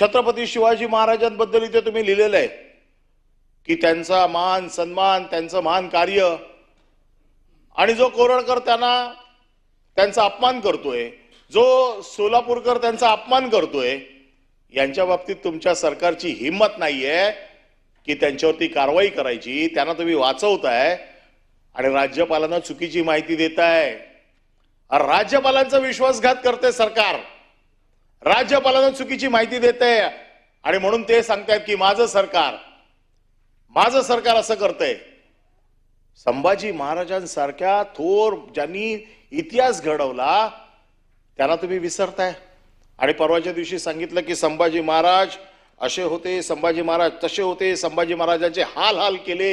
छत्रपती शिवाजी महाराजांबद्दल इथे तुम्ही लिहिलेलं आहे की त्यांचा मान सन्मान त्यांचं महान कार्य. आणि जो कोरडकर त्यांना त्यांचा अपमान करतोय जो सोलापूरकर त्यांचा अपमान करतोय यांच्या बाबतीत तुमच्या सरकारची हिंमत नाहीये की त्यांच्यावरती कारवाई करायची. त्यांना तुम्ही वाचवताय आणि राज्यपालांना चुकीची माहिती देताय. राज्यपालांचा विश्वासघात करते सरकार. राज्यपालांना चुकीची माहिती देते आणि म्हणून ते सांगतायत की माझं सरकार माझं सरकार असं करतंय. संभाजी महाराजांसारख्या थोर ज्यांनी इतिहास घडवला त्याला तुम्ही विसरताय. आणि परवाच्या दिवशी सांगितलं की संभाजी महाराज असे होते संभाजी महाराज तसे होते संभाजी महाराजांचे हाल हाल केले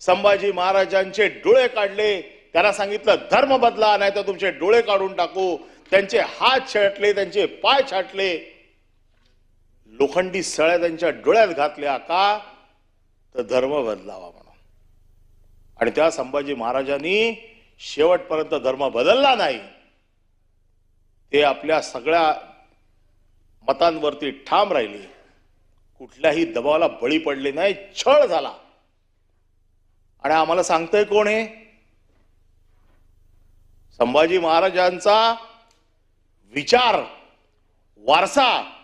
संभाजी महाराजांचे डोळे काढले. त्यांना सांगितलं धर्म बदला नाही तर तुमचे डोळे काढून टाकू. त्यांचे हात छाटले त्यांचे पाय छाटले. लोखंडी सळ्या त्यांच्या डोळ्यात घातल्या का? तर धर्म बदलावा म्हणून. आणि त्या संभाजी महाराजांनी शेवटपर्यंत धर्म बदलला नाही. ते आपल्या सगळ्या मतांवरती ठाम राहिले. कुठल्याही दबावाला बळी पडले नाही छळ झाला. आणि आम्हाला सांगतंय कोण आहे संभाजी महाराजांचा विचार वारसा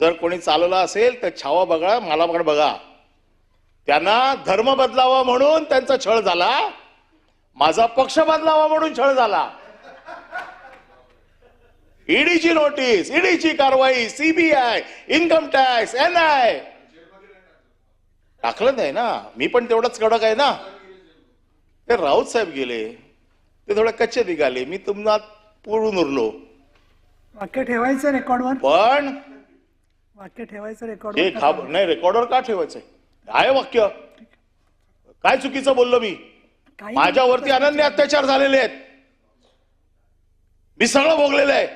जर कोणी चालवला असेल तर छावा बघा मला बघा. त्यांना धर्म बदलावा म्हणून त्यांचा छळ झाला. माझा पक्ष बदलावा म्हणून छळ झाला. ईडीची नोटीस ईडीची कारवाई CBI income tax N I टाकलं नाही ना? मी पण तेवढंच कडक आहे ना? ते राऊत साहेब गेले. ते थोडे कच्चे निघाले. मी तुम्हाला पुरून उरलो. वाक्य ठेवायचं रेकॉर्डवर? पण वाक्य ठेवायचं रेकॉर्डवर खाब नाही रेकॉर्डवर का ठेवायचंय? आहे वाक्य? काय चुकीचं बोललो मी? काही माझ्यावरती अनन्य अत्याचार झालेले आहेत. मी सगळं भोगलेलं आहे.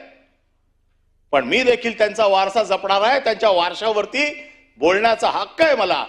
पण मी देखील त्यांचा वारसा जपणार आहे. त्यांच्या वारशावरती बोलण्याचा हक्क आहे मला.